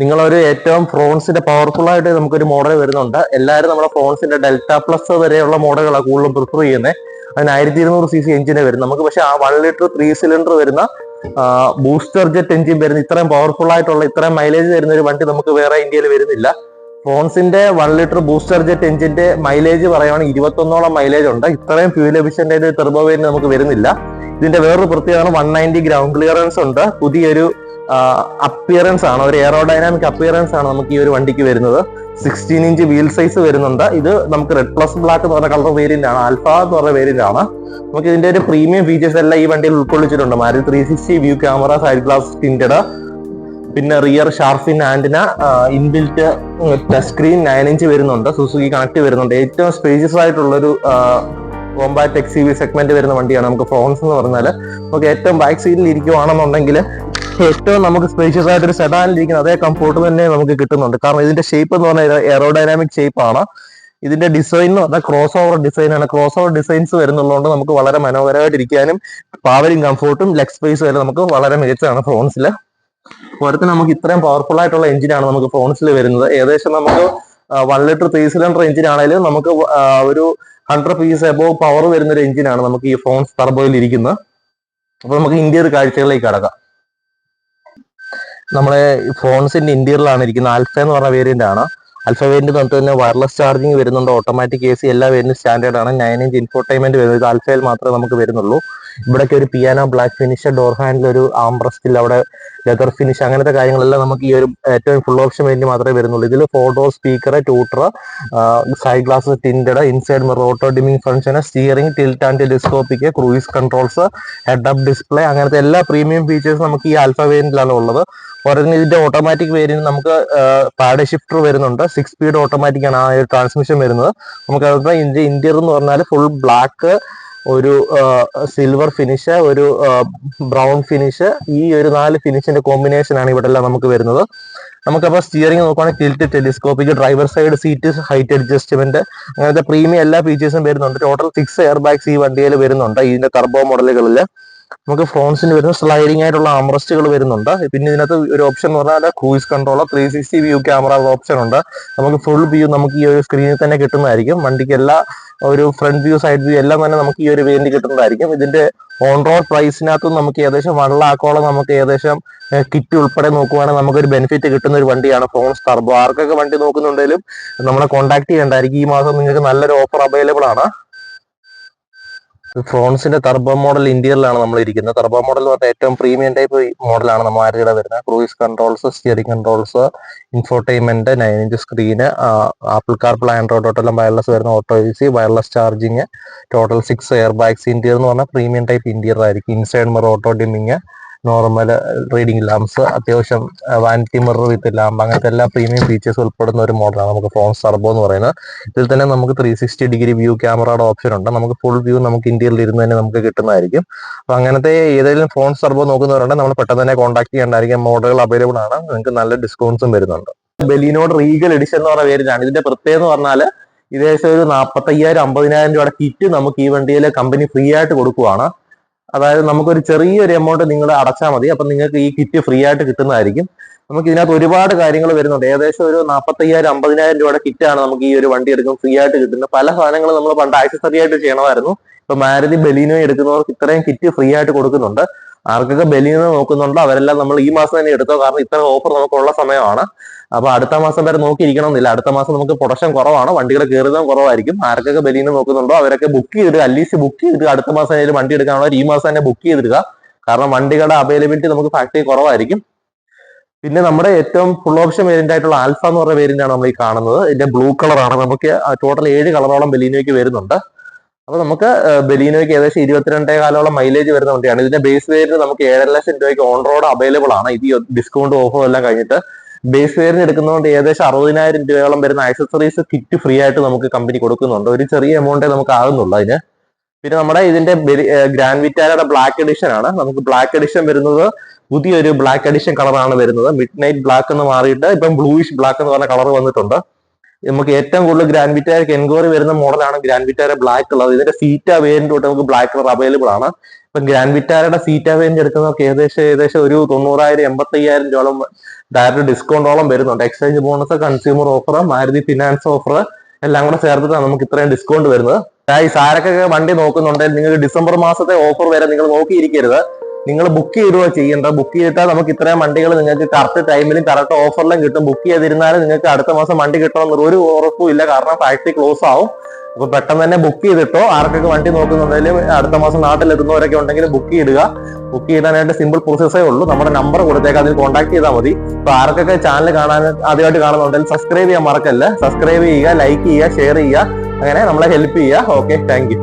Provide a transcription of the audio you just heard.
നിങ്ങളൊരു ഏറ്റവും ഫ്രോൺസിന്റെ പവർഫുൾ ആയിട്ട് നമുക്കൊരു മോഡൽ വരുന്നുണ്ട്. എല്ലാവരും നമ്മുടെ ഫ്രോൺസിന്റെ ഡെൽറ്റ പ്ലസ് വരെയുള്ള മോഡലുകളാണ് കൂടുതലും പ്രിഫർ ചെയ്യുന്നത് അതിന് ആയിരത്തി ഇരുന്നൂറ് സി സി എഞ്ചിനെ വരും. നമുക്ക് പക്ഷേ ആ വൺ ലിറ്റർ ത്രീ സിലിണ്ടർ വരുന്ന ബൂസ്റ്റർ ജെറ്റ് എഞ്ചിൻ വരുന്ന ഇത്രയും പവർഫുൾ ആയിട്ടുള്ള ഇത്രയും മൈലേജ് തരുന്ന ഒരു വണ്ടി നമുക്ക് വേറെ ഇന്ത്യയിൽ വരുന്നില്ല. ഫോൺസിന്റെ വൺ ലിറ്റർ ബൂസ്റ്റർ ജെറ്റ് എഞ്ചിന്റെ മൈലേജ് പറയുവാണെങ്കിൽ ഇരുപത്തൊന്നോളം മൈലേജ് ഉണ്ട്. ഇത്രയും ഫ്യൂൽ എഫിഷ്യന്റ് ഒരു ടെർബോ വേരിന് നമുക്ക് വരുന്നില്ല. ഇതിന്റെ വേറൊരു പ്രത്യേകത വൺ നയന്റി ഗ്രൗണ്ട് ക്ലിയറൻസ് ഉണ്ട്. പുതിയൊരു അപ്പിയറൻസ് ആണ്. ഒരു എയറോഡൈനാമിക് അപ്പിയറൻസ് ആണ് നമുക്ക് ഈ ഒരു വണ്ടിക്ക് വരുന്നത്. സിക്സ്റ്റീൻ ഇഞ്ച് വീൽ സൈസ് വരുന്നുണ്ട്. ഇത് നമുക്ക് റെഡ് പ്ലസ് ബ്ലാക്ക് എന്ന് പറഞ്ഞ കളർ വേരിയന്റ് ആണ്. ആൽഫ എന്ന് പറഞ്ഞ വേരിയന്റ് ആണ്. നമുക്ക് ഇതിന്റെ ഒരു പ്രീമിയം ഫീച്ചേഴ്സ് എല്ലാം ഈ വണ്ടിയിൽ ഉൾക്കൊള്ളിച്ചിട്ടുണ്ട്. Maruti three sixty view camera side glass tinted പിന്നെ rear shark fin antenna inbuilt touch screen nine inch വരുന്നുണ്ട്. സുസുക്കി കണക്ട് വരുന്നുണ്ട്. ഏറ്റവും സ്പേഷ്യസ് ആയിട്ടുള്ളൊരു കോമ്പാക്ട് എക്സ് വി സെഗ്മെന്റ് വരുന്ന വണ്ടിയാണ് നമുക്ക് ഫ്രോൺസ് എന്ന് പറഞ്ഞാൽ നമുക്ക് ഏറ്റവും ബാക്ക് സീറ്റിൽ ഇരിക്കുവാണെന്നുണ്ടെങ്കിൽ ഏറ്റവും നമുക്ക് സ്പേഷ്യസ് ആയിട്ടൊരു സെഡാനിൽ ഇരിക്കുന്ന അതേ കംഫോർട്ട് തന്നെ നമുക്ക് കിട്ടുന്നുണ്ട്. കാരണം ഇതിന്റെ ഷേപ്പ് എന്ന് പറഞ്ഞാൽ എയറോഡൈനാമിക് ഷേപ്പ് ആണ്. ഇതിന്റെ ഡിസൈൻ എന്ന് പറഞ്ഞാൽ ക്രോസ് ഓവർ ഡിസൈൻ ആണ്. ക്രോസ് ഓവർ ഡിസൈൻസ് വരുന്നുള്ളതുകൊണ്ട് നമുക്ക് വളരെ മനോഹരമായിട്ട് ഇരിക്കാനും പാവലും കംഫോർട്ടും ലെഗ് സ്പേസ് വരെ നമുക്ക് വളരെ മികച്ചതാണ് ഫ്രോൺസിൽ പോരത്തെ നമുക്ക് ഇത്രയും പവർഫുൾ ആയിട്ടുള്ള എഞ്ചിനാണ് നമുക്ക് ഫോൺസിൽ വരുന്നത്. ഏകദേശം നമുക്ക് one litre three cylinder engine ആണെങ്കിലും നമുക്ക് ഒരു ഹൺഡ്രഡ് പീസ് എബോവ് പവർ വരുന്ന ഒരു എഞ്ചിനാണ് നമുക്ക് ഈ ഫോൺസ് ടർബോയിൽ ഇരിക്കുന്നത്. അപ്പൊ നമുക്ക് ഇന്ത്യയിൽ കാഴ്ചകളിലേക്ക് കടക്കാം. നമ്മളെ ഫോൺസിന്റെ ഇന്റീരിയറിലാണ് ഇരിക്കുന്നത്. ആൽഫ എന്ന് പറഞ്ഞ വേരിയന്റ് ആണ്. ആൽഫ വേരിയന്റ് തൊട്ട് തന്നെ വയർലെസ് ചാർജിങ് വരുന്നുണ്ട്. ഓട്ടോമാറ്റിക് എ സി എല്ലാ വേരിയന്റും സ്റ്റാൻഡേർഡ് ആണ്. നയൻ ഇഞ്ച് ഇൻഫോർട്ടൈൻമെന്റ് വരുന്നത് ആൽഫയിൽ മാത്രമേ നമുക്ക് വരുന്നുള്ളൂ. ഇവിടേക്ക് ഒരു piano black finish door handle ഒരു ആംബ്രസ്റ്റിൽ അവിടെ ലെതർ ഫിനിഷ് അങ്ങനത്തെ കാര്യങ്ങളെല്ലാം നമുക്ക് ഈ ഒരു ഏറ്റവും ഫുൾ ഓപ്ഷൻ വേണ്ടി മാത്രമേ വരുന്നുള്ളൂ. ഇതിൽ four door speaker tweeter side glass tinted inside mirror auto dimming function steering tilt and telescopic cruise controls head up display അങ്ങനത്തെ എല്ലാ പ്രീമിയം ഫീച്ചേഴ്സും നമുക്ക് ഈ ആൽഫ വേരിയന്റിലാണ് ഉള്ളത്. പോരാതെ ഇതിന്റെ ഓട്ടോമാറ്റിക് വേരിയന്റ് നമുക്ക് പാഡ് ഷിഫ്റ്റർ വരുന്നുണ്ട്. സിക്സ് സ്പീഡ് ഓട്ടോമാറ്റിക് ആണ് ആ ഒരു ട്രാൻസ്മിഷൻ വരുന്നത്. നമുക്ക് അതുപോലെ ഇന്ത്യ ഇന്ത്യർ എന്ന് പറഞ്ഞാൽ ഫുൾ ബ്ലാക്ക് ഒരു സിൽവർ ഫിനിഷ് ഒരു ബ്രൗൺ ഫിനിഷ് ഈ ഒരു നാല് ഫിനിഷിന്റെ കോമ്പിനേഷൻ ആണ് ഇവിടെ എല്ലാം നമുക്ക് വരുന്നത്. നമുക്കപ്പോൾ സ്റ്റിയറിംഗ് നോക്കുവാണെങ്കിൽ tilt telescopic driver side seat height adjustment അങ്ങനത്തെ പ്രീമിയം എല്ലാ ഫീച്ചേഴ്സും വരുന്നുണ്ട്. ടോട്ടൽ സിക്സ് എയർ ബാഗ്സ് ഈ വണ്ടിയിൽ വരുന്നുണ്ട്. ഇതിന്റെ കർബോ മോഡലുകളിൽ നമുക്ക് ഫ്രോൺസിന് വരുന്ന സ്ലൈഡിംഗ് ആയിട്ടുള്ള ആംറസ്റ്റുകൾ വരുന്നുണ്ട്. പിന്നെ ഇതിനകത്ത് ഒരു ഓപ്ഷൻ എന്ന് പറഞ്ഞാൽ cruise controller three sixty view camera option ഉണ്ട്. നമുക്ക് ഫുൾ വ്യൂ നമുക്ക് ഈ ഒരു സ്ക്രീനിൽ തന്നെ കിട്ടുന്നതായിരിക്കും. വണ്ടിക്ക് എല്ലാ ഒരു ഫ്രണ്ട് വ്യൂ സൈഡ് വ്യൂ എല്ലാം തന്നെ നമുക്ക് ഈ ഒരു വേണ്ടി കിട്ടുന്നതായിരിക്കും. ഇതിന്റെ ഓൺ റോഡ് പ്രൈസിനകത്തും നമുക്ക് ഏകദേശം വൺ ലാക്കോളം നമുക്ക് ഏകദേശം കിറ്റ് ഉൾപ്പെടെ നോക്കുവാണെങ്കിൽ നമുക്കൊരു ബെനിഫിറ്റ് കിട്ടുന്ന ഒരു വണ്ടിയാണ് ഫോൺ സ്റ്റാർബോ ആർക്കൊക്കെ വണ്ടി നോക്കുന്നുണ്ടെങ്കിലും നമ്മളെ കോൺടാക്ട് ചെയ്യേണ്ടായിരിക്കും. ഈ മാസം നിങ്ങൾക്ക് നല്ലൊരു ഓഫർ അവൈലബിൾ ആണ്. ഫ്രോൺസിന്റെ ടർബോ മോഡൽ ഇന്ത്യയിലാണ് നമ്മൾ ഇരിക്കുന്നത്. ടർബോ മോഡൽ എന്ന് പറഞ്ഞാൽ ഏറ്റവും പ്രീമിയം ടൈപ്പ് മോഡലാണ് നമ്മൾ ആരുടെ വരുന്നത്? Cruise controls steering controls infotainment nine inch screen Apple CarPlay Android auto എല്ലാം വയർലെസ് വരുന്ന auto A C wireless charging total six air bags interior എന്ന് പറഞ്ഞാൽ പ്രീമിയം ടൈപ്പ് ഇന്റീരിയർ ആയിരിക്കും. Inside mirror auto dimming normal reading lamps അത്യാവശ്യം vanity mirror with lamp അങ്ങനത്തെ എല്ലാ premium features ഉൾപ്പെടുന്ന ഒരു മോഡലാണ് നമുക്ക് ഫോൺ സർബോ എന്ന് പറയുന്നത്. ഇതിൽ തന്നെ നമുക്ക് ത്രീ സിക്സ്റ്റി ഡിഗ്രി വ്യൂ ക്യാമറയുടെ ഓപ്ഷൻ ഉണ്ട്. നമുക്ക് ഫുൾ വ്യൂ നമുക്ക് ഇന്ത്യയിൽ ഇരുന്ന് തന്നെ നമുക്ക് കിട്ടുന്നതായിരിക്കും. അപ്പൊ അങ്ങനത്തെ ഏതെങ്കിലും ഫോൺ സർബോ നോക്കുന്നവരുണ്ടെങ്കിൽ നമ്മൾ പെട്ടെന്ന് തന്നെ കോൺടാക്ട് ചെയ്യേണ്ടായിരിക്കും മോഡലുകൾ അവൈലബിൾ ആണ്. നിങ്ങൾക്ക് നല്ല ഡിസ്കൗണ്ട്സും വരുന്നുണ്ട്. ബെലിനോട് റീഗൽ എഡിഷൻ എന്ന് പറയുന്ന പേരിലാണ് ഇതിന്റെ പ്രത്യേകത എന്ന് പറഞ്ഞാൽ ഏകദേശം ഒരു നാൽപ്പത്തയ്യായിരം അമ്പതിനായിരം രൂപയുടെ കിറ്റ് നമുക്ക് ഈ വണ്ടിയിൽ കമ്പനി ഫ്രീ ആയിട്ട് കൊടുക്കുവാണ്. അതായത് നമുക്കൊരു ചെറിയൊരു എമൗണ്ട് നിങ്ങൾ അടച്ചാൽ മതി. അപ്പം നിങ്ങൾക്ക് ഈ കിറ്റ് ഫ്രീ ആയിട്ട് കിട്ടുന്നതായിരിക്കും. നമുക്ക് ഇതിനകത്ത് ഒരുപാട് കാര്യങ്ങൾ വരുന്നുണ്ട്. ഏകദേശം ഒരു നാൽപ്പത്തയ്യായിരം അമ്പതിനായിരം രൂപയുടെ കിറ്റാണ് നമുക്ക് ഈ ഒരു വണ്ടി എടുക്കും. ഫ്രീ ആയിട്ട് കിട്ടുന്നത്. പല സാധനങ്ങളും നമ്മൾ പണ്ട് ആക്സസറി ആയിട്ട് ചെയ്യണമായിരുന്നു. ഇപ്പൊ മാരുതി ബലീനോ എടുക്കുന്നവർക്ക് ഇത്രയും കിറ്റ് ഫ്രീ ആയിട്ട് കൊടുക്കുന്നുണ്ട്. ആർക്കൊക്കെ ബലിന്ന് നോക്കുന്നുണ്ടോ അവരെല്ലാം നമ്മൾ ഈ മാസം തന്നെ എടുത്തോ? കാരണം ഇത്ര ഓഫർ നമുക്കുള്ള സമയമാണ്. അപ്പൊ അടുത്ത മാസം വരെ നോക്കിയിരിക്കണമെന്നില്ല. അടുത്ത മാസം നമുക്ക് പ്രൊഡക്ഷൻ കുറവാണ്. വണ്ടികൾ കയറുന്നതും കുറവായിരിക്കും. ആർക്കൊക്കെ ബലിന്ന് നോക്കുന്നുണ്ടോ അവരൊക്കെ ബുക്ക് ചെയ്തിട്ട് അറ്റ്ലീസ്റ്റ് ബുക്ക് ചെയ്തിട്ട് അടുത്ത മാസം ആയാലും വണ്ടി എടുക്കാനുള്ള ഈ മാസം തന്നെ ബുക്ക് ചെയ്തിടുക. കാരണം വണ്ടികളുടെ അവൈലബിലിറ്റി നമുക്ക് ഫാക്ടറി കുറവായിരിക്കും. പിന്നെ നമ്മുടെ ഏറ്റവും ഫുൾ ഓപ്ഷൻ വേരിയന്റ് ആയിട്ടുള്ള ആൽഫ എന്ന് പറഞ്ഞ വേരിയന്റ് ആണ് നമ്മൾ ഈ കാണുന്നത്. ഇതിന്റെ ബ്ലൂ കളറാണ് നമുക്ക് ടോട്ടൽ ഏഴ് കളറോളം ബലീനോയ്ക്ക് വരുന്നുണ്ട്. അപ്പൊ നമുക്ക് ബലീനോയ്ക്ക് ഏകദേശം ഇരുപത്തിരണ്ടേ കാലോളം മൈലേജ് വരുന്ന വണ്ടിയാണ്. ഇതിന്റെ ബേസ് വേരിന് നമുക്ക് ഏഴര ലക്ഷം രൂപയ്ക്ക് ഓൺ റോഡ് അവൈലബിൾ ആണ്. ഇത് ഡിസ്കൗണ്ട് ഓഫർ എല്ലാം കഴിഞ്ഞിട്ട്. ബേസ് വേരിന് എടുക്കുന്നതുകൊണ്ട് ഏകദേശം അറുപതിനായിരം രൂപയോളം വരുന്ന ആക്സസറീസ് കിറ്റ് ഫ്രീ ആയിട്ട് നമുക്ക് കമ്പനി കൊടുക്കുന്നുണ്ട്. ഒരു ചെറിയ എമൗണ്ടേ നമുക്ക് ആകുന്നുള്ളൂ അതിന്. പിന്നെ നമ്മുടെ ഇതിന്റെ ഗ്രാൻഡ് വിറ്റാരയുടെ ബ്ലാക്ക് എഡിഷൻ ആണ്. നമുക്ക് ബ്ലാക്ക് എഡിഷൻ വരുന്നത് പുതിയൊരു ബ്ലാക്ക് എഡിഷൻ കളറാണ് വരുന്നത്. മിഡ് നൈറ്റ് ബ്ലാക്ക് എന്ന് മാറിയിട്ട് ഇപ്പം ബ്ലൂയിഷ് ബ്ലാക്ക് എന്ന് പറഞ്ഞ കളർ വന്നിട്ടുണ്ട്. നമുക്ക് ഏറ്റവും കൂടുതൽ ഗ്രാൻഡ് വിറ്റാരക്ക് എൻക്വയറി വരുന്ന മോഡലാണ് ഗ്രാൻഡ് വിറ്റാര ബ്ലാക്ക് ഉള്ളത് ഇതിന്റെ സീറ്റ വേരിയന്റ് തൊട്ട് നമുക്ക് ബ്ലാക്ക് കളർ അവൈലബിൾ ആണ്. ഇപ്പം ഗ്രാൻഡ് വിറ്റാരയുടെ സീറ്റ വേരിയന്റ് എടുക്കുന്നവർക്ക് ഏകദേശം ഏകദേശം ഒരു തൊണ്ണൂറായിരം എൺപത്തി അയ്യായിരം രൂപയോളം ഡയറക്റ്റ് ഡിസ്കൗണ്ടോളം വരുന്നുണ്ട്. Exchange bonus consumer offer Maruti finance offer എല്ലാം കൂടെ ചേർത്തിട്ടാണ് നമുക്ക് ഇത്രയും ഡിസ്കൗണ്ട് വരുന്നത്. ഈ സാരക്കൊക്കെ വണ്ടി നോക്കുന്നുണ്ടെങ്കിൽ നിങ്ങൾക്ക് ഡിസംബർ മാസത്തെ ഓഫർ വരെ നിങ്ങൾ നോക്കിയിരിക്കരുത്. നിങ്ങൾ ബുക്ക് ചെയ്തോ ചെയ്യേണ്ട ബുക്ക് ചെയ്തിട്ടാൽ നമുക്ക് ഇത്രയും വണ്ടികൾ നിങ്ങൾക്ക് കറക്റ്റ് ടൈമിലും കറക്റ്റ് ഓഫറിലും കിട്ടും. ബുക്ക് ചെയ്തിരുന്നാലും നിങ്ങൾക്ക് അടുത്ത മാസം വണ്ടി കിട്ടണമെന്ന് ഒരു ഉറപ്പും ഇല്ല. കാരണം ഫാക്ടറി ക്ലോസ് ആവും. അപ്പൊ പെട്ടെന്ന് തന്നെ ബുക്ക് ചെയ്തിട്ടോ ആർക്കൊക്കെ വണ്ടി നോക്കുന്നുണ്ടെങ്കിലും അടുത്ത മാസം നാട്ടിലെത്തുന്നവരൊക്കെ ഉണ്ടെങ്കിൽ ബുക്ക് ചെയ്യുക ബുക്ക് ചെയ്യാനായിട്ട് സിമ്പിൾ പ്രോസസ്സേ ഉള്ളൂ. നമ്മുടെ നമ്പർ കൊടുത്തേക്ക്. അതിൽ കോൺടാക്ട് ചെയ്താൽ മതി. അപ്പൊ ആർക്കൊക്കെ ചാനൽ കാണാൻ ആദ്യമായിട്ട് കാണുന്നുണ്ടെങ്കിൽ സബ്സ്ക്രൈബ് ചെയ്യാൻ മറക്കല്ലേ? സബ്സ്ക്രൈബ് ചെയ്യുക ലൈക്ക് ചെയ്യുക ഷെയർ ചെയ്യുക. അങ്ങനെ നമ്മളെ ഹെൽപ്പ് ചെയ്യുക. Okay thank